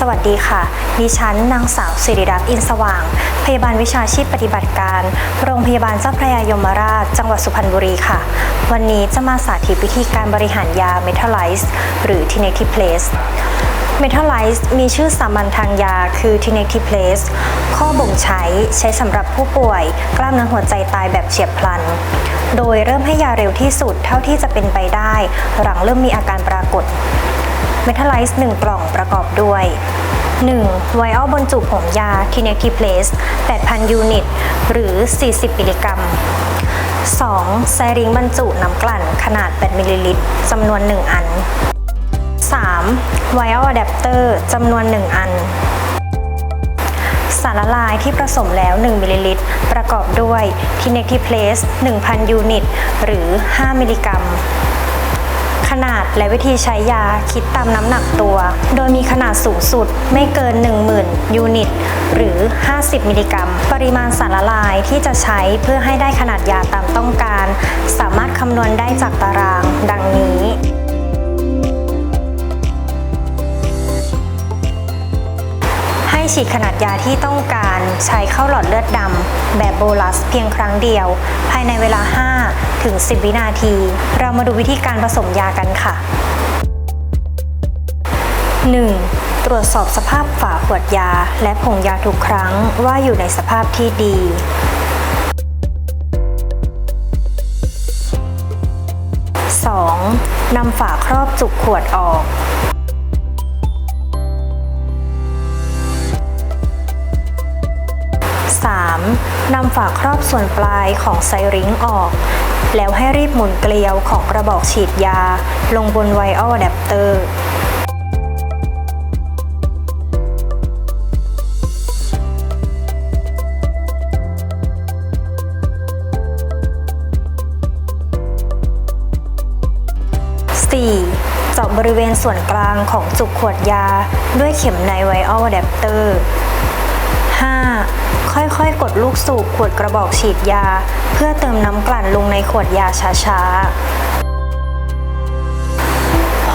สวัสดีค่ะ ดิฉันนางสาวสิริรักษ์อินสว่าง พยาบาลวิชาชีพปฏิบัติการ โรงพยาบาลเจ้าพระยายมราช จังหวัดสุพรรณบุรีค่ะ วันนี้จะมาสาธิตวิธีการบริหารยาเมทัลไลซ์หรือ t i n e t i p l a c e เมทัลไลซ์มีชื่อสามัญทางยาคือ t i n e t i p l a c e ข้อบ่งใช้ใช้สำหรับผู้ป่วย กล้ามเนื้อหัวใจตายแบบเฉียบพลัน โดยเริ่มให้ยาเร็วที่สุดเท่าที่จะเป็นไปได้ หลังเริ่มมีอาการปรากฏ เมทัลไลซ์1กล่องประกอบด้วย 1. ไวออลบรรจุผงยาทีเนกิเพลส8,000 ยูนิต หรือ 40 มิลลิกรัม 2. ไซริงบรรจุน้ำกลั่นขนาด 8 มิลลิลิตรจำนวน 1 อัน 3. ไวออลอะแดปเตอร์จำนวน 1 อัน สารละลายที่ผสมแล้ว 1 มิลลิลิตร ประกอบด้วยทีเนกิเพลส1,000 ยูนิต หรือ 5 มิลลิกรัม นาดและวิธีใช้ยาคิดตามน้ำหนักตัว โดยมีขนาดสูงสุดไม่เกิน 10,000 ยูนิต หรือ 50 มิลลิกรัม ปริมาณสารละลายที่จะใช้เพื่อให้ได้ขนาดยาตามต้องการ สามารถคำนวณได้จากตาราง ดังนี้ ฉีดขนาดยาที่ต้องการใช้เข้าหลอดเลือดดำแบบโบลัสเพียงครั้งเดียว ภายในเวลา 5 ถึง 10 วินาที เรามาดูวิธีการผสมยากันค่ะ 1. ตรวจสอบสภาพฝาขวดยาและผงยาทุกครั้งว่าอยู่ในสภาพที่ดี 2. นำฝาครอบจุกขวดออก นำฝาครอบส่วนปลายของไซริงออก แล้วให้รีบหมุนเกลียวของกระบอกฉีดยา ลงบนไวออลอะแดปเตอร์ 4. เจาะบริเวณส่วนกลางของจุกขวดยาด้วยเข็มในไวออลแดปเตอร์ 5. ค่อยๆ กดลูกสูบขวดกระบอกฉีดยา เพื่อเติมน้ำกลั่นลงในขวดยาช้าๆ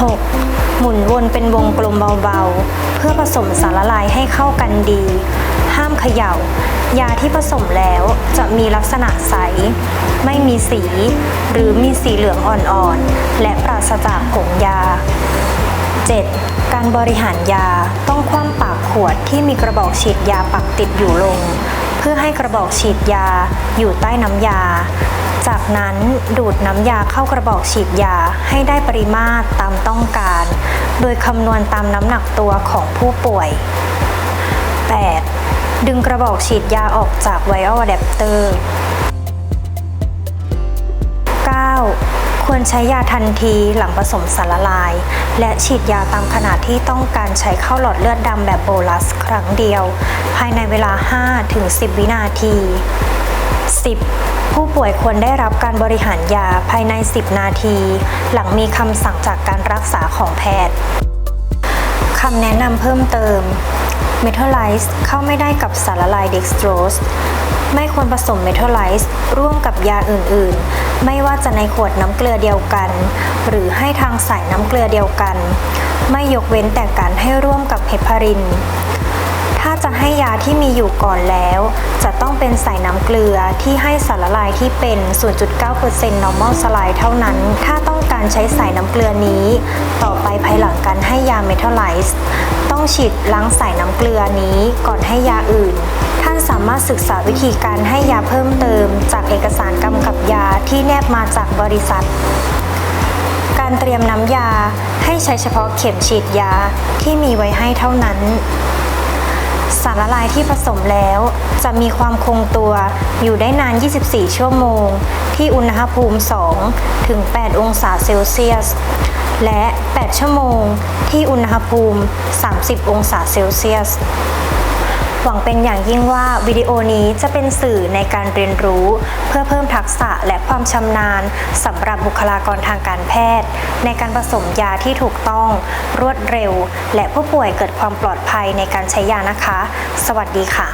6. หมุนวนเป็นวงกลมเบาๆ เพื่อผสมสารละลายให้เข้ากันดี ห้ามเขย่า ยาที่ผสมแล้วจะมีลักษณะใส ไม่มีสี หรือมีสีเหลืองอ่อนๆ และปราศจากผงยา 7. การบริหารยาต้องคว่ำปากขวดที่มีกระบอกฉีดยาปักติดอยู่ลง เพื่อให้กระบอกฉีดยาอยู่ใต้น้ำยา จากนั้นดูดน้ำยาเข้ากระบอกฉีดยาให้ได้ปริมาตรตามต้องการ โดยคำนวณตามน้ำหนักตัวของผู้ป่วย 8. ดึงกระบอกฉีดยาออกจากไวออลอะแดปเตอร์ ควรใช้ยาทันทีหลังผสมสารละลาย และฉีดยาตามขนาดที่ต้องการใช้เข้าหลอดเลือดดำแบบโบลัสครั้งเดียว ภายในเวลา5ถึง10 วินาที 10. ผู้ป่วยควรได้รับการบริหารยาภายใน 10 นาที หลังมีคำสั่งจากการรักษาของแพทย์คำแนะนำเพิ่มเติมเมทัลไลซ์เข้าไม่ได้กับสารละลายเด็กสโตรส ไม่ควรผสมเมทัลไลซ์ร่วมกับยาอื่นๆ ไม่ว่าจะในขวดน้ำเกลือเดียวกัน หรือให้ทางสายน้ำเกลือเดียวกัน ไม่ยกเว้นแต่การให้ร่วมกับเฮปาริน ถ้าจะให้ยาที่มีอยู่ก่อนแล้ว จะต้องเป็นสายน้ำเกลือที่ให้สารละลายที่เป็น 0.9% normal slide เท่านั้น ถ้าต้องการใช้สายน้ำเกลือนี้ ต่อไปภายหลังการให้ยาเมทัลไลซ์ต้องฉีดล้างสายน้ำเกลือนี้ก่อนให้ยาอื่นามารถศึกษาวิธีการให้ยาเพิ่มเติม จากเอกสารกำกับยาที่แนบมาจากบริษัท การเตรียมน้ำยาให้ใช้เฉพาะเข็มฉีดยาที่มีไว้ให้เท่านั้น สารละลายที่ผสมแล้วจะมีความคงตัวอยู่ได้นาน 24 ชั่วโมง ที่อุณหภูมิ 2 ถึง 8 องศาเซลเซียส และ 8 ชั่วโมง ที่อุณหภูมิ 30 องศาเซลเซียส หวังเป็นอย่างยิ่งว่าวิดีโอนี้จะเป็นสื่อในการเรียนรู้ เพื่อเพิ่มทักษะและความชำนาญสำหรับบุคลากรทางการแพทย์ ในการผสมยาที่ถูกต้อง รวดเร็ว และผู้ป่วยเกิดความปลอดภัยในการใช้ยานะคะ สวัสดีค่ะ